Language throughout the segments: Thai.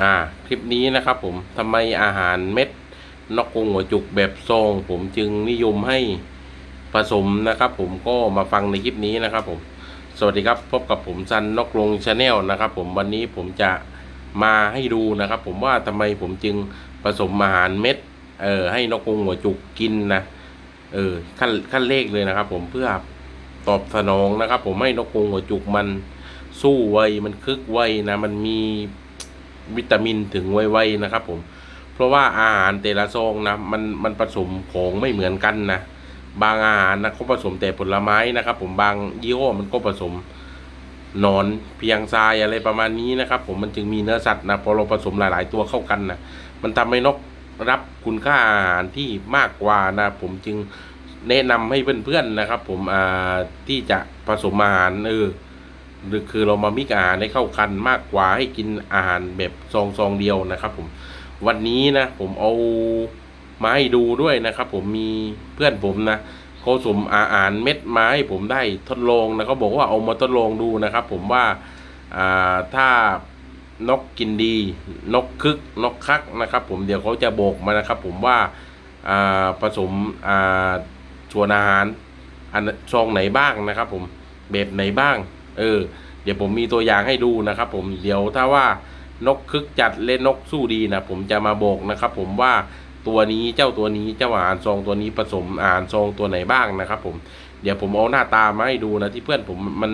อ่าคลิปนี้นะครับผมทำไมอาหารเม็ดนกกรงหัวจุกแบบซอง ผมจึงนิยมให้ผสมนะครับผมก็มาฟังในคลิปนี้นะครับผม สวัสดีครับพบกับผมซันนกกรงชาแนลนะครับผมวันนี้ผมจะมาให้ดูนะครับ ผมว่าทำไมผมจึงผสมอาหารเม็ดเอ่อให้นกกรงหัวจุกกินนะเออขั้นขั้นเลขเลยนะครับ ผมเพื่อตอบสนองนะครับ ผมให้นกกรงหัวจุกมันสู้ไวมันคึกไวนะมันมี วิตามินถึงไวๆนะครับผม เพราะว่าอาหารแต่ละซองนะมันมันผสมของไม่เหมือนกันนะบางอาหารนะเขาผสมแต่ผลไม้นะครับ ผมบางยี่ห้อมันก็ผสมนอนเพียงทรายอะไรประมาณนี้นะครับ ผมมันจึงมีเนื้อสัตว์นะพอเราผสมหลาย ๆ ตัวเข้ากันนะมันทำให้นกรับคุณค่าอาหารที่มากกว่านะผมจึงแนะนำให้เพื่อนๆนะครับ ผมอ่าที่จะผสมอาหารเออ หรือคือเรามามิกอาหารให้เข้ากันมากกว่าให้กินอาหารแบบซองซองเดียวนะครับผมวันนี้นะผมเอามาให้ดูด้วยนะครับ ผมมีเพื่อนผมนะเขาสมอาหารเม็ดมาให้ผมได้ทดลองนะเขาบอกว่าเอามาทดลองดูนะครับ ผมว่าถ้านกกินดี นกคึกนกคักนะครับ ผมเดี๋ยวเขาจะบอกมานะครับ ผมว่าผสมส่วนอาหารอันซองไหนบ้างนะครับ ผมแบบไหนบ้าง เออ เดี๋ยวผมมีตัวอย่างให้ดูนะครับ ผมเดี๋ยวถ้าว่านกคึกจัดเล่นนกสู้ดีนะผมจะมาบอกนะครับ ผมว่าตัวนี้เจ้าตัวนี้เจ้าอาหารซองตัวนี้ผสมอาหารซองตัวไหนบ้างนะครับ ผมเดี๋ยวผมเอาหน้าตามาให้ดูนะที่เพื่อนผมมัน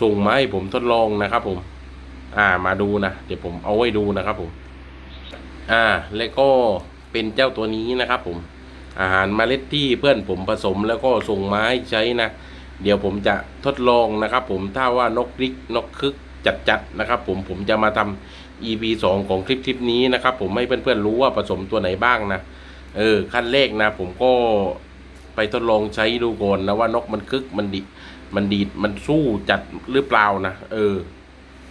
ส่งมาให้ผมทดลองนะครับ ผม อ่ามาดูนะเดี๋ยวผมเอาไว้ดูนะครับ ผม อ่า แล้วก็เป็นเจ้าตัวนี้นะครับ ผม อาหารเมล็ดที่เพื่อนผมผสมแล้วก็ส่งมาให้ใช้นะ เดี๋ยวผมจะทดลองนะครับ ผมถ้าว่านกริกนกคึกจัดๆนะครับ ผมผมจะมาทำ EP 2 ของคลิปคลิปนี้นะครับ ผมให้เพื่อนๆรู้ว่าผสมตัวไหนบ้างนะเออขั้นแรกนะ ผมก็ไปทดลองใช้ดูก่อนนะว่านกมันคึกมันดิมันดีดมันสู้จัดหรือเปล่านะเออ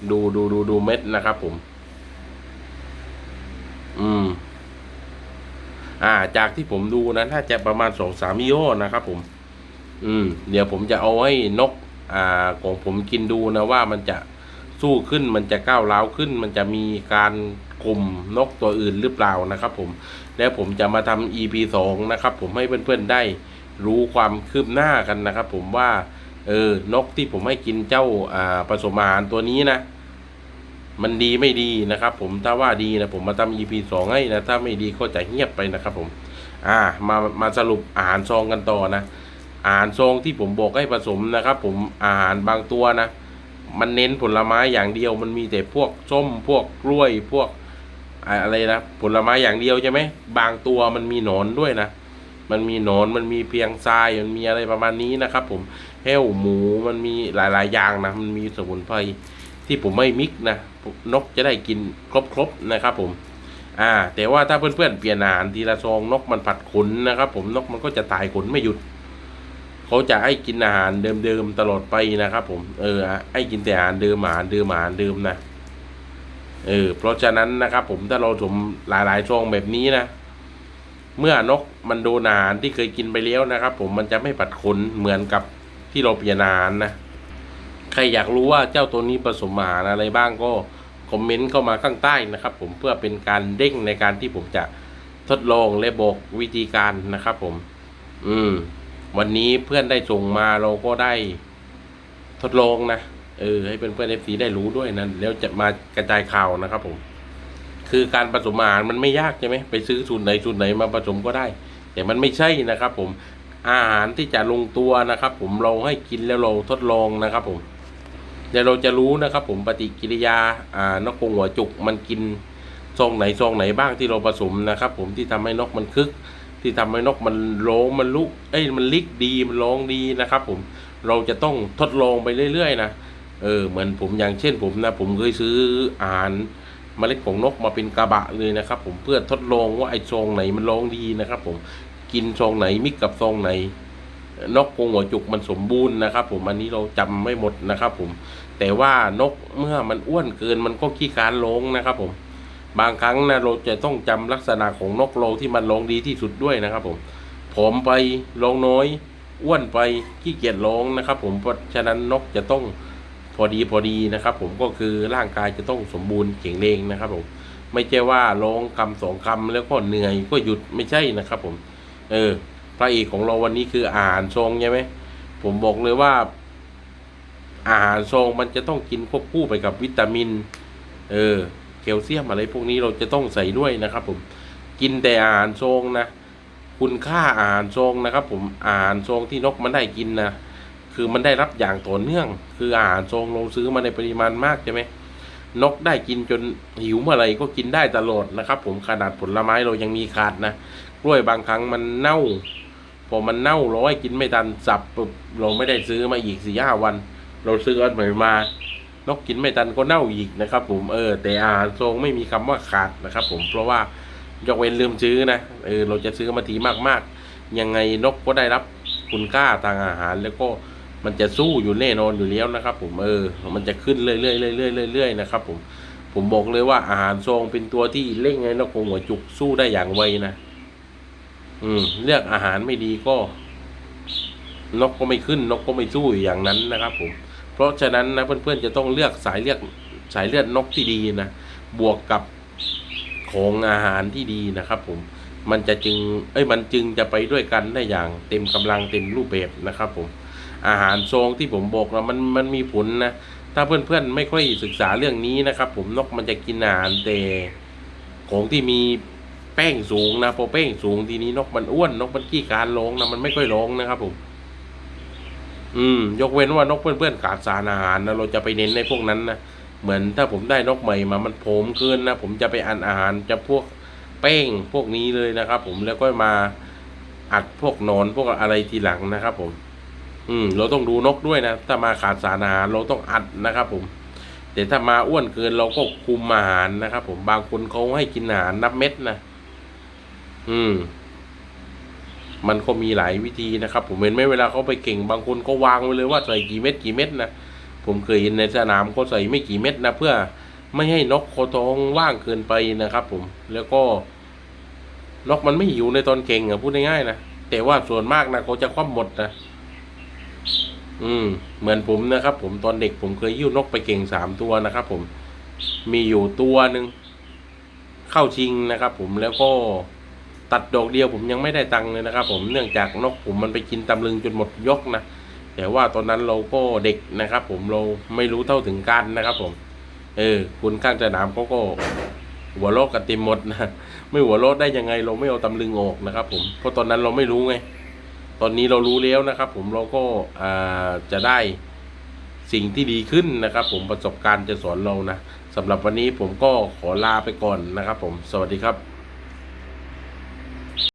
ดูดูดูดูเม็ดนะครับ ผม อืม อ่า จากที่ผมดูนะถ้าจะประมาณสองสามยี่ห้อนะครับผม อืม เดี๋ยวผมจะเอาให้นก อ่าของผมกินดูนะว่ามันจะสู้ขึ้นมันจะก้าวร้าวขึ้น มันจะมีการกลุ่มนกตัวอื่นหรือเปล่านะครับ ผม แล้วผมจะมาทำ EP สองนะครับ ผมให้เพื่อนๆได้รู้ความคืบหน้ากันนะครับ ผมว่าเออนกที่ผมให้กินเจ้าอ่าผสมอาหารตัวนี้นะ มันดีไม่ดีนะครับ ผมถ้าว่าดีนะผมมาทำ EP สองให้นะถ้าไม่ดีก็จะเงียบไปนะครับ ผม อ่า มามาสรุปอาหารซองกันต่อนะ อาหารซองที่ผมบอกให้ผสมนะครับ ผมอาหารบางตัวนะ มันเน้นผลไม้อย่างเดียว มันมีแต่พวกส้มพวกกล้วยพวกอะไรนะผลไม้อย่างเดียวใช่ไหมบางตัวมันมีหนอนด้วยนะมันมีหนอนมันมีเพียงทรายมันมีอะไรประมาณนี้นะครับ ผมแห้วหมูมันมีหลาย ๆ อย่างนะมันมีสมุนไพรที่ผมไม่มิกนะนกจะได้กินครบๆนะครับ ผม อ่า แต่ว่าถ้าเพื่อนๆเปลี่ยนอาหารทีละซองนกมันผัดขนนะครับ ผมนกมันก็จะตายขนไม่หยุด เขาจะให้กินอาหารเดิมๆตลอดไปนะครับ ผม เออให้กินแต่อาหารเดิมอาหารเดิมอาหารเดิมนะเออเพราะฉะนั้นนะครับ ผมถ้าเราสมหลายๆซองแบบนี้นะเมื่อนกมันโดนอาหารที่เคยกินไปแล้วนะครับ ผมมันจะไม่ผัดขนเหมือนกับที่เราเปลี่ยนอาหารนะใครอยากรู้ว่าเจ้าตัวนี้ผสมอาหารอะไรบ้างก็คอมเมนต์เข้ามาข้างใต้นะครับ ผมเพื่อเป็นการเด้งในการที่ผมจะทดลองและบอกวิธีการนะครับ ผม อืม วันนี้เพื่อนได้ส่งมาเราก็ได้ทดลองนะเออให้เพื่อนเพื่อนเอฟซีได้รู้ด้วยนะแล้วจะมากระจายข่าวนะครับผม คือการผสมอาหารมันไม่ยากใช่ไหมไปซื้อสูตรไหนสูตรไหนมาผสมก็ได้ แต่มันไม่ใช่นะครับ ผมอาหารที่จะลงตัวนะครับ ผมเราให้กินแล้วเราทดลองนะครับ ผมเดี๋ยวเราจะรู้นะครับ ผมปฏิกิริยาอ่านกกงหัวจุกมันกินซองไหนซองไหนบ้างที่เราผสมนะครับ ผมที่ทำให้นกมันคึก ที่ทำให้นกมันร้องมันลุกเอ้ยมันลิกดีมันร้องดีนะครับ ผมเราจะต้องทดลองไปเรื่อยๆนะเออเหมือนผมอย่างเช่นผมนะผมเคยซื้ออาหารเมล็ดของนกมาเป็นกระบะเลยนะครับ ผมเพื่อทดลองว่าไอ้ซองไหนมันร้องดีนะครับ ผมกินซองไหนมิกกับซองไหนนกกรงหัวจุกมันสมบูรณ์นะครับ ผมอันนี้เราจำไม่หมดนะครับ ผม แต่ว่านกเมื่อมันอ้วนเกินมันก็ขี้การร้องนะครับ ผม บางครั้งนะเราจะต้องจำลักษณะของนกเราที่มันร้องดีที่สุดด้วยนะครับ ผมผอมไปร้องน้อย อ้วนไปขี้เกียจร้องนะครับ ผมเพราะฉะนั้นนกจะต้องพอดีพอดีนะครับ ผมก็คือร่างกายจะต้องสมบูรณ์แข็งแรงนะครับ ผม ไม่ใช่ว่าร้องคำสองคำแล้วก็เหนื่อยก็หยุดไม่ใช่นะครับ ผม เออ พระเอกของเราวันนี้คืออาหารทรงใช่ไหมผมบอกเลยว่า อาหารทรงมันจะต้องกินควบคู่ไปกับวิตามิน เออ คลเซียมอะไรพวกนี้เราจะต้องใส่ด้วยนะครับ ผมกินแต่อาหารทรงนะ คุณค่าอาหารทรงนะครับ ผมอาหารทรงที่นกมันได้กินนะคือมันได้รับอย่างต่อเนื่อง คืออาหารทรงเราซื้อมาในปริมาณมากใช่ไหมนกได้กินจนหิวเมื่อไรก็กินได้ตลอดนะครับ ผมขนาดผลไม้เรายังมีขาดนะกล้วยบางครั้งมันเน่า พอมันเน่าเราให้กินไม่ทันสับปุ๊บเราไม่ได้ซื้อมาอีกสี่ห้าวัน เราซื้ออันใหม่มา นกกินไม่ทันก็เน่าอีกนะครับ ผมเออแต่อาหารทรงไม่มีคำว่าขาดนะครับ ผมเพราะว่ายกเว้นลืมซื้อนะเออเราจะซื้อมาทีมากๆ ยังไงนกก็ได้รับคุณค่าทางอาหารแล้วก็มันจะสู้อยู่แน่นอนอยู่แล้วนะครับ ผมเออ มันจะขึ้นเรื่อยๆเรื่อยๆเรื่อยๆนะครับ ผมผมบอกเลยว่าอาหารทรงเป็นตัวที่เล่งไงนกคงหัวจุกสู้ได้อย่างไวนะอืม เลือกอาหารไม่ดีก็ นกก็ไม่ขึ้น นกก็ไม่สู้อย่างนั้นนะครับ ผม เพราะฉะนั้นนะเพื่อนๆจะต้องเลือกสายเลือดสายเลือดนกที่ดีนะบวกกับของอาหารที่ดีนะครับ ผมมันจะจึงเอ้ยมันจึงจะไปด้วยกันได้อย่างเต็มกำลังเต็มรูปแบบนะครับผมอาหารทรงที่ผมบอกนะมันมันมีผลนะถ้าเพื่อนๆไม่ค่อยศึกษาเรื่องนี้นะครับ ผมนกมันจะกินอาหารแต่ของที่มีแป้งสูงนะพอแป้งสูงทีนี้นกมันอ้วนนกมันขี้การร้องนะมันไม่ค่อยร้องนะครับผม อืม ยกเว้นว่านกเพื่อนๆขาดสารอาหารนะเราจะไปเน้นในพวกนั้นนะเหมือนถ้าผมได้นกใหม่มามันโผมขึ้นนะผมจะไปอันอาหารจะพวกแป้งพวกนี้เลยนะครับ ผมแล้วก็มาอัดพวกนอนพวกอะไรทีหลังนะครับ ผม อืม เราต้องดูนกด้วยนะถ้ามาขาดสารอาหารเราต้องอัดนะครับ ผม แต่ถ้ามาอ้วนเกินเราก็คุมอาหารนะครับ ผมบางคนเขาให้กินอาหารนับเม็ดนะอืม มันก็มีหลายวิธีนะครับ ผมเห็นไหมเวลาเขาไปเก่งบางคนก็วางไว้เลยว่าใส่กี่เม็ดกี่เม็ดนะผมเคยเห็นในสนามเขาใส่ไม่กี่เม็ดนะเพื่อไม่ให้นกโคตองว่างเกินไปนะครับ ผมแล้วก็นกมันไม่หิวในตอนเก่งอะพูดง่ายๆนะแต่ว่าส่วนมากนะเขาจะคว่ำหมดนะอืม เหมือนผมนะครับ ผมตอนเด็กผมเคยยิ้วนกไปเก่งสามตัวนะครับ ผมมีอยู่ตัวหนึ่งเข้าชิงนะครับ ผมแล้วก็ ตัดดอกเดียวผมยังไม่ได้ตังค์เลยนะครับ ผมเนื่องจากนกผมมันไปกินตำลึงจนหมดยกนะแต่ว่าตอนนั้นเราก็เด็กนะครับ ผมเราไม่รู้เท่าถึงการนะครับ ผม เออคุณข้างสนามเขาก็หัวโลกกันเต็มหมดนะไม่หัวโลกได้ยังไง เราไม่เอาตำลึงออกนะครับ ผมเพราะตอนนั้นเราไม่รู้ไงตอนนี้เรารู้แล้วนะครับ ผมเราก็อ่าจะได้สิ่งที่ดีขึ้นนะครับ ผมประสบการณ์จะสอนเรานะสำหรับวันนี้ผมก็ขอลาไปก่อนนะครับ ผมสวัสดีครับ